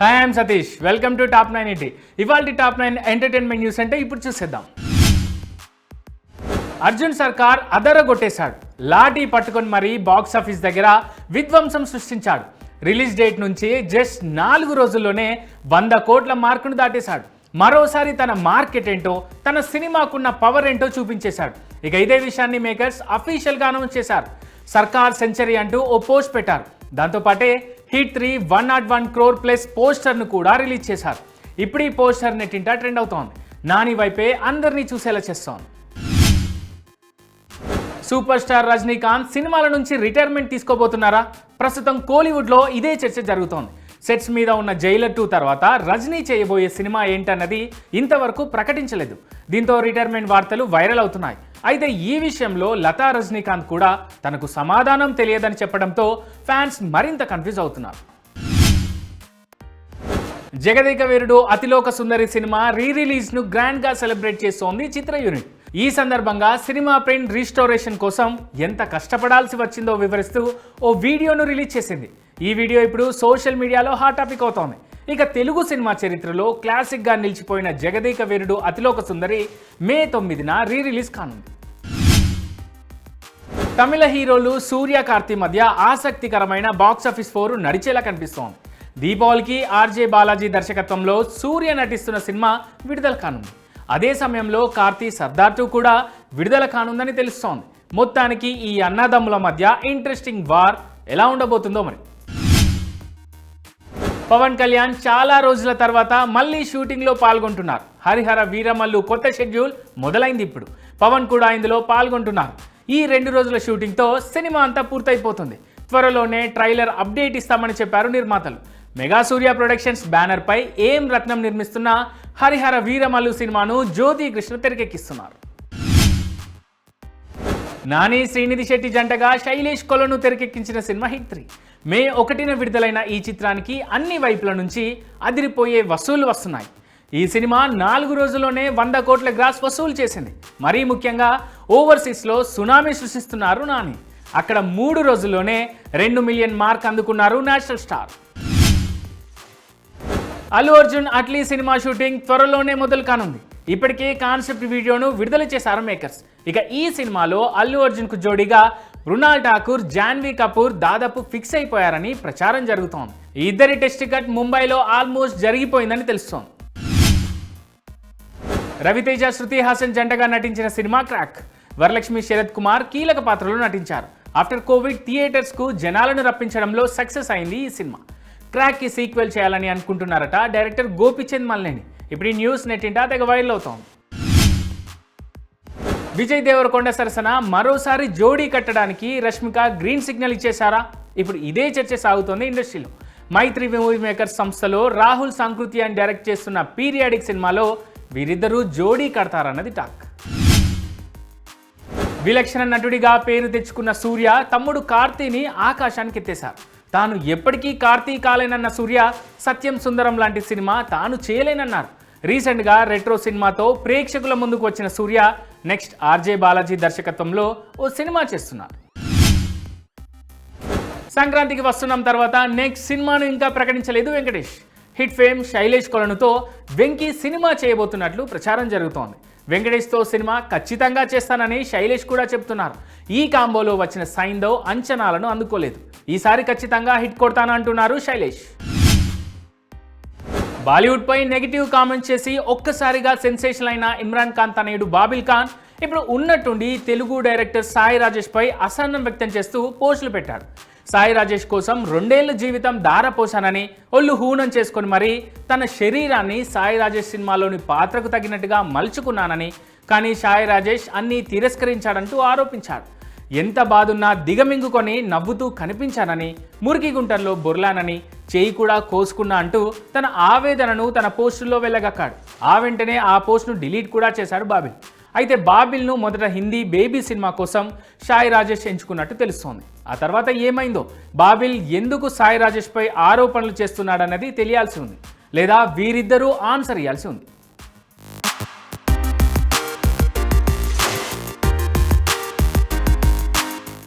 Hi I'm Satish welcome to top nine eighty ఇవాళ top nine entertainment news అంటే ఇప్పుడు చూసేద్దాం. అర్జున్ సర్కార్ అదరగొట్టేశాడు. లాఠీ పట్టుకొని మరీ బాక్స్ ఆఫీస్ దగ్గర విధ్వంసం సృష్టించాడు. రిలీజ్ డేట్ నుంచి జస్ట్ నాలుగు రోజుల్లోనే వంద కోట్ల మార్కును దాటేశాడు. మరోసారి తన మార్కెట్ ఏంటో తన సినిమాకున్న పవర్ ఏంటో చూపించేశాడు. ఇక ఇదే విషయాన్ని మేకర్స్ అఫీషియల్గా అనౌన్స్ చేశారు. సర్కార్ సెంచరీ అంటూ ఓ పోస్ట్ పెట్టారు. దాంతోపాటే hit three one not one crore plus పోస్టర్ను కూడా రిలీజ్ చేశారు. ఇప్పుడు ఈ పోస్టర్ నెట్టింటా ట్రెండ్ అవుతోంది. నాని వైపే అందరినీ చూసేలా చేస్తోంది. సూపర్ స్టార్ రజనీకాంత్ సినిమాల నుంచి రిటైర్మెంట్ తీసుకోబోతున్నారా? ప్రస్తుతం కోలీవుడ్లో ఇదే చర్చ జరుగుతోంది. సెట్స్ మీద ఉన్న జైలర్ టూ తర్వాత రజనీ చేయబోయే సినిమా ఏంటన్నది ఇంతవరకు ప్రకటించలేదు. దీంతో రిటైర్మెంట్ వార్తలు వైరల్ అవుతున్నాయి. అయితే ఈ విషయంలో లతా రజనీకాంత్ కూడా తనకు సమాధానం తెలియదని చెప్పడంతో ఫ్యాన్స్ మరింత కన్ఫ్యూజ్ అవుతున్నారు. జగదేక వీరుడు అతిలోక సుందరి సినిమా రీ రిలీజ్ను గ్రాండ్గా సెలబ్రేట్ చేస్తోంది చిత్ర యూనిట్. ఈ సందర్భంగా సినిమా ప్రింట్ రీస్టోరేషన్ కోసం ఎంత కష్టపడాల్సి వచ్చిందో వివరిస్తూ ఓ వీడియోను రిలీజ్ చేసింది. ఈ వీడియో ఇప్పుడు సోషల్ మీడియాలో హాట్ టాపిక్ అవుతోంది. ఇక తెలుగు సినిమా చరిత్రలో క్లాసిక్గా నిలిచిపోయిన జగదేక వీరుడు అతిలోక సుందరి మే తొమ్మిదిన రీ రిలీజ్ కానుంది. తమిళ హీరోలు సూర్య కార్తీ మధ్య ఆసక్తికరమైన బాక్సాఫీస్ ఫోరు నడిచేలా కనిపిస్తోంది. దీపావళికి ఆర్జే బాలాజీ దర్శకత్వంలో సూర్య నటిస్తున్న సినిమా విడుదల కానుంది. అదే సమయంలో కార్తీ సర్దార్ టూ కూడా విడుదల కానుందని తెలుస్తోంది. మొత్తానికి ఈ అన్నదమ్ముల మధ్య ఇంట్రెస్టింగ్ వార్ ఎలా ఉండబోతుందో మరి. పవన్ కళ్యాణ్ చాలా రోజుల తర్వాత మళ్ళీ షూటింగ్లో పాల్గొంటున్నారు. హరిహర వీరమల్లు కొత్త షెడ్యూల్ మొదలైంది ఇప్పుడు. పవన్ కూడా ఇందులో పాల్గొంటున్నారు. ఈ రెండు రోజుల షూటింగ్తో సినిమా అంతా పూర్తయిపోతుంది. త్వరలోనే ట్రైలర్ అప్డేట్ ఇస్తామని చెప్పారు నిర్మాతలు. మెగా సూర్య ప్రొడక్షన్స్ బ్యానర్పై ఏం రత్నం నిర్మిస్తున్న హరిహర వీరమల్లు సినిమాను జ్యోతి కృష్ణ తెరకెక్కిస్తున్నారు. నాని శ్రీనిధి శెట్టి జంటగా శైలేష్ కొలను తెరకెక్కించిన సినిమా హిట్ త్రీ. మే ఒకటిన విడుదలైన ఈ చిత్రానికి అన్ని వైపుల నుంచి అదిరిపోయే వసూళ్ళు వస్తున్నాయి. ఈ సినిమా నాలుగు రోజుల్లోనే వంద కోట్ల గ్రాస్ వసూలు చేసింది. మరీ ముఖ్యంగా ఓవర్సీస్లో సునామీ సృష్టిస్తున్నారు నాని. అక్కడ మూడు రోజుల్లోనే రెండు మిలియన్ మార్క్ అందుకున్నారు national star. Allu Arjun Atlee cinema shooting త్వరలోనే మొదలు కానుంది. ఇప్పటికే కాన్సెప్ట్ వీడియోను విడుదల చేశారు మేకర్స్. ఇక ఈ సినిమాలో అల్లు అర్జున్కు జోడీగా మృణాల్ ఠాకూర్ జాన్వీ కపూర్ దాదాపు ఫిక్స్ అయిపోయారని ప్రచారం జరుగుతోంది. ఇద్దరి టెస్ట్ కట్ ముంబైలో ఆల్మోస్ట్ జరిగిపోయిందని తెలుస్తోంది. రవితేజ శృతి హాసన్ జంటగా నటించిన సినిమా క్రాక్. వరలక్ష్మి శరత్ కుమార్ కీలక పాత్రలో నటించారు. ఆఫ్టర్ కోవిడ్ థియేటర్స్కు జనాలను రప్పించడంలో సక్సెస్ అయింది ఈ సినిమా. క్రాక్కి సీక్వెల్ చేయాలని అనుకుంటున్నారట. డైరెక్టర్ గోపిచంద్ మల్లేని. ఇప్పుడు ఈ న్యూస్ నెట్టింటా తెగ వైరల్ అవుతోంది. విజయ్ దేవరకొండ సరసన మరోసారి జోడీ కట్టడానికి రష్మిక గ్రీన్ సిగ్నల్ ఇచ్చేశారా? ఇప్పుడు ఇదే చర్చ సాగుతోంది ఇండస్ట్రీలో. మైత్రి మూవీ మేకర్స్ సంస్థలో రాహుల్ సంకృతి అని డైరెక్ట్ చేస్తున్న పీరియాడిక్ సినిమాలో వీరిద్దరూ జోడీ కడతారన్నది టాక్. విలక్షణ నటుడిగా పేరు తెచ్చుకున్న సూర్య తమ్ముడు కార్తీని ఆకాశానికి ఎత్తేశారు తాను ఎప్పటికీ కార్తీ కాలేనన్న సూర్య సత్యం సుందరం లాంటి సినిమా తాను చేయలేనన్నారు. రీసెంట్గా రెట్రో సినిమాతో ప్రేక్షకుల ముందుకు వచ్చిన సూర్య నెక్స్ట్ ఆర్జే బాలాజీ దర్శకత్వంలో ఓ సినిమా చేస్తున్నారు. సంక్రాంతికి వస్తున్నాం తర్వాత నెక్స్ట్ సినిమాను ఇంకా ప్రకటించలేదు వెంకటేష్. హిట్ ఫేమ్ శైలేష్ కొలనుతో వెంకీ సినిమా చేయబోతున్నట్లు ప్రచారం జరుగుతోంది. వెంకటేష్తో సినిమా ఖచ్చితంగా చేస్తానని శైలేష్ కూడా చెప్తున్నారు. ఈ కాంబోలో వచ్చిన సైన్దో అంచనాలను అందుకోలేదు. ఈసారి ఖచ్చితంగా హిట్ కొడతానంటున్నారు శైలేష్. బాలీవుడ్పై నెగిటివ్ కామెంట్స్ చేసి ఒక్కసారిగా సెన్సేషన్ అయిన ఇమ్రాన్ ఖాన్ తనయుడు బాబిల్ ఖాన్. ఇప్పుడు ఉన్నట్టుండి తెలుగు డైరెక్టర్ సాయి రాజేష్ పై అసహనం వ్యక్తం చేస్తూ పోస్టులు పెట్టాడు సాయి రాజేష్ కోసం రెండేళ్ళ జీవితం దారపోశానని ఒళ్ళు హూనం చేసుకొని మరీ తన శరీరాన్ని సాయి రాజేష్ సినిమాలోని పాత్రకు తగినట్టుగా మలుచుకున్నానని కానీ సాయి రాజేష్ అన్నీ తిరస్కరించాడంటూ ఆరోపించాడు ఎంత బాధున్నా దిగమింగుకొని నవ్వుతూ కనిపించానని మురికి గుంటల్లో బొర్లానని చేయి కూడా కోసుకున్నా అంటూ తన ఆవేదనను తన పోస్టుల్లో వెళ్ళగక్కాడు ఆ వెంటనే ఆ పోస్ట్ను డిలీట్ కూడా చేశాడు బాబీ అయితే బాబిల్ను మొదట హిందీ బేబీ సినిమా కోసం సాయి రాజేష్ ఎంచుకున్నట్టు తెలుస్తోంది. ఆ తర్వాత ఏమైందో? బాబిల్ ఎందుకు సాయి రాజేష్పై ఆరోపణలు చేస్తున్నాడన్నది తెలియాల్సి ఉంది. లేదా వీరిద్దరూ ఆన్సర్ ఇవ్వాల్సి ఉంది.